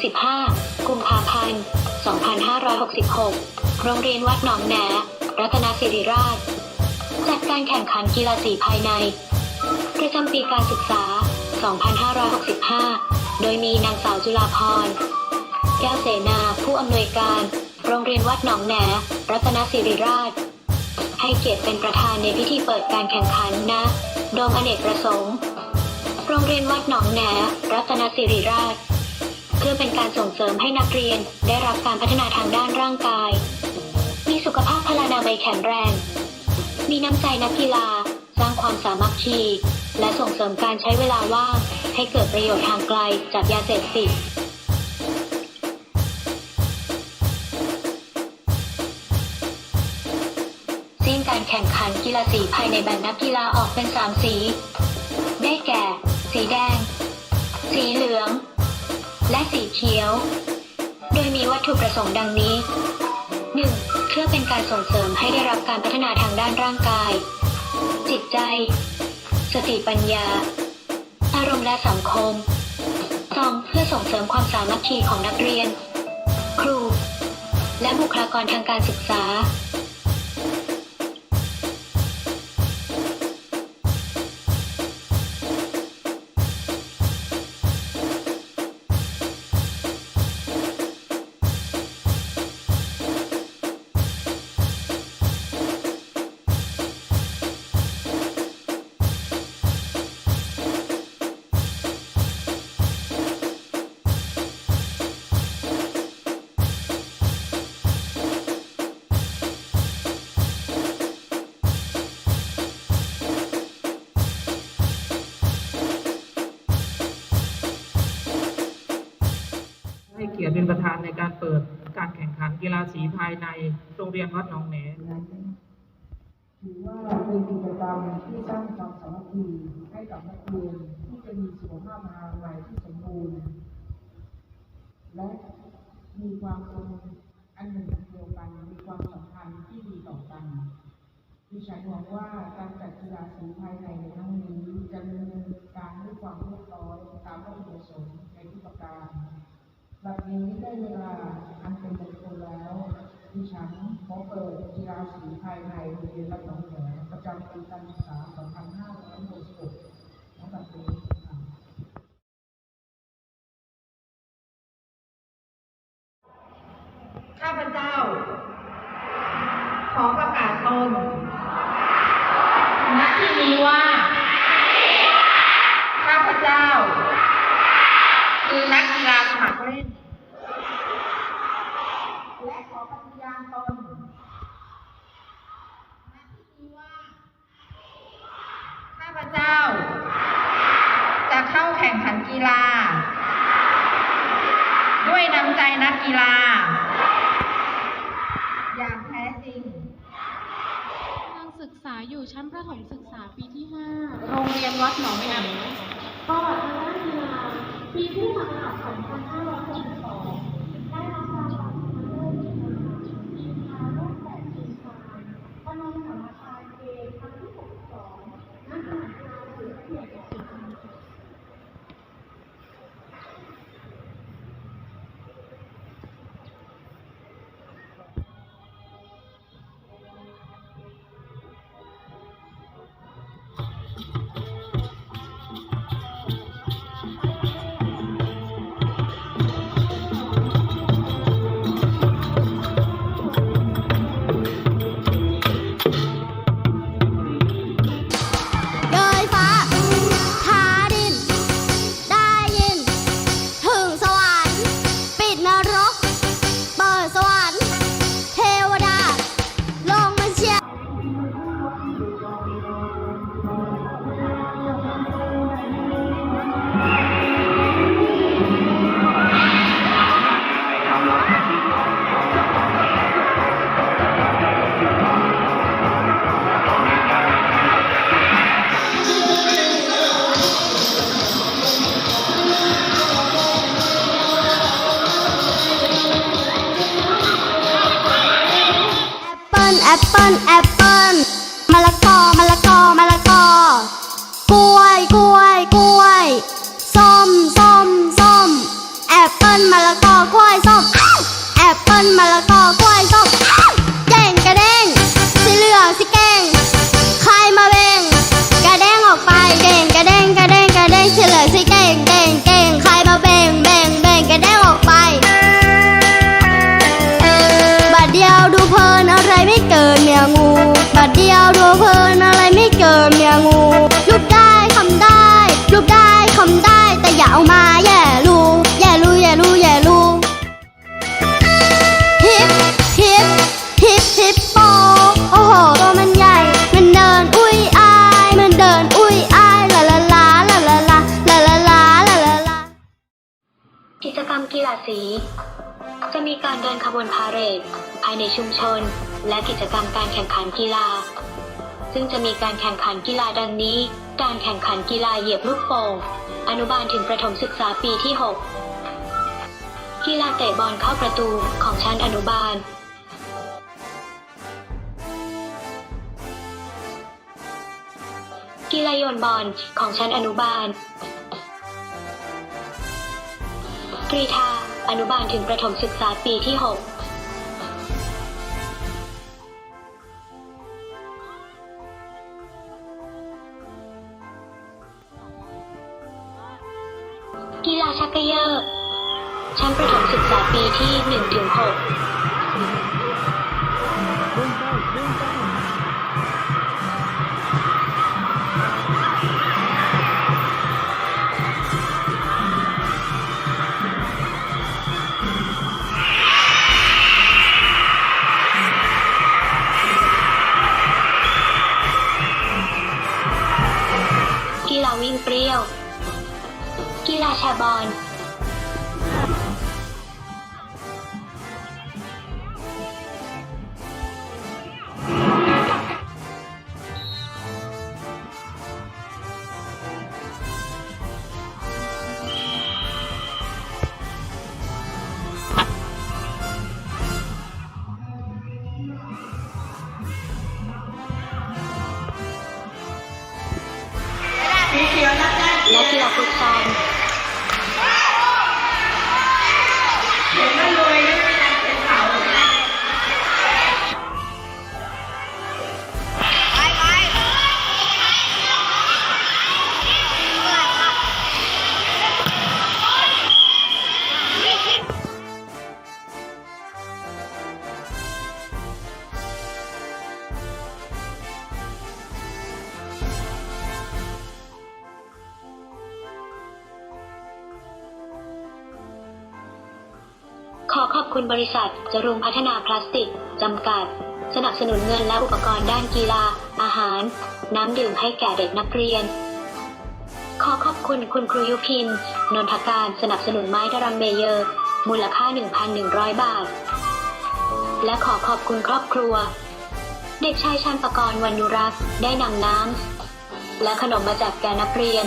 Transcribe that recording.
15 กุมภาพันธ์ 2566 โรงเรียนวัดหนองแหนรัตนศิริราช จัดการแข่งขันกีฬาสีภายใน ประจำปีการศึกษา 2565 โดยมีนางสาวจุฬาพร แก้วเสนา ผู้อำนวยการ โรงเรียนวัดหนองแหนรัตนศิริราช ให้เกียรติเป็นประธานในพิธีเปิดการแข่งขันณโดมอเนกประสงค์ โรงเรียนวัดหนองแหนรัตนศิริราช เพื่อเป็นการส่งเสริมให้นักเรียนได้รับการพัฒนาทางด้านร่างกาย มีสุขภาพพลานามัยแข็งแรง มีน้ำใจนักกีฬา สร้างความสามัคคี และส่งเสริมการใช้เวลาว่างให้เกิดประโยชน์ทางไกลจากยาเสพติดสิ้นการแข่งขันกีฬาสีภายในแบ่งนักกีฬาออกเป็น3สี ได้แก่ สีแดง สีเหลือง และสีเขียว โดยมีวัตถุประสงค์ดังนี้ 1. เพื่อเป็นการส่งเสริมให้ได้รับการพัฒนาทางด้านร่างกาย จิตใจ สติปัญญา อารมณ์และสังคม 2. เพื่อส่งเสริมความสามัคคีของนักเรียน ครู และบุคลากรทางการศึกษา กียรติเป็นประธานในการเปิดการแข่งขันกีฬาสีภายในโรงเรียนวัดหนองแหนถือว่าเป็นกิจกรรมที่สร้างความสามัคคีให้กับนักเรียนที่จะมีสุขภาพทางกายที่สมบูรณ์ และมีความเป็นอันหนึ่งเดียวกันมีความสัมพันธ์ที่ดีต่อกันดิฉันหวังว่าการจัดกีฬาสีภายในในครั้งนี้จะดำเนินการด้วยความเรียบร้อยตามวัตถุประสงค์ในทุกประการ บัดนี้ได้เวลาอันเป็นมงคลแล้วดิฉันขอเปิดกีฬาสีภายในโรงเรียนวัดหนองแหนประจำปีการศึกษา 2566ณบัดนี้ค่ะข้าพเจ้า ขอประกาศตนณที่นี้ว่าพเจ้า คือนักกีฬาสมัครเล่น และขอปฏิญาณตนณที่นี้ว่า ข้าพเจ้า จะเข้าแข่งขัน กีฬา ด้วยน้ำใจนักกีฬา อย่างแท้จริงกำลังศึกษาอยู่ชั้นประถมศึกษาปีที่ 5 โรงเรียนวัดหนองแหมประวัติทางด้านกีฬาปีพุทธศักราช2562 แอปเปิ้ลแอปเปิ้ลมะละกอมะละกอมะละกอกล้วยกล้วยกล้วยส้มส้มส้มแอปเปิ้ลมะละกอกล้วยส้มแอปเปิ้ลมะละ อเกินเมียงูบัดเดียวดูเพลินอะไรไม่เกินเมียงูรูปได้คำได้รูปได้คำได้แต่อย่าเอามาแย่รูแย่รูแย่รูแย่รูฮิปฮิปฮิปฮิปโปโอ้โหตัวมันใหญ่ มันเดินอุ้ยอายมันเดินอุ้ยอายลาลาลาลาลาลาลาลาลาลาลาลากิจกรรมกีฬาสี ดินขบวนพาเหรดภายในชุมชน และกิจกรรมการแข่งขันกีฬา ซึ่งจะมีการแข่งขันกีฬาดังนี้ การแข่งขันกีฬาเหยียบลูกโป่งอนุบาลถึงประถมศึกษาปีที่ 6 กีฬาเตะบอลเข้าประตูของชั้นอนุบาลกีฬาโยนบอลของชั้นอนุบาลกรีธา อนุบาลถึงประถมศึกษาปีที่ 6กีฬาชักเกยอร์ชั้นประถมศึกษาปีที่ 1-6 ขอขอบคุณบริษัทจรุงพัฒนาพลาสติก จำกัด สนับสนุนเงินและอุปกรณ์ด้านกีฬา อาหาร น้ำดื่มให้แก่เด็กนักเรียน ขอขอบคุณคุณครูยุพิน นนทการสนับสนุนไม้ดรัมเมเยอร์ มูลค่า 1,100 บาท และขอขอบคุณครอบครัว เด็กชายชันปรกรณ์วรรณุรักษ์ได้นำน้ำและขนมมาแจกแก่นักเรียน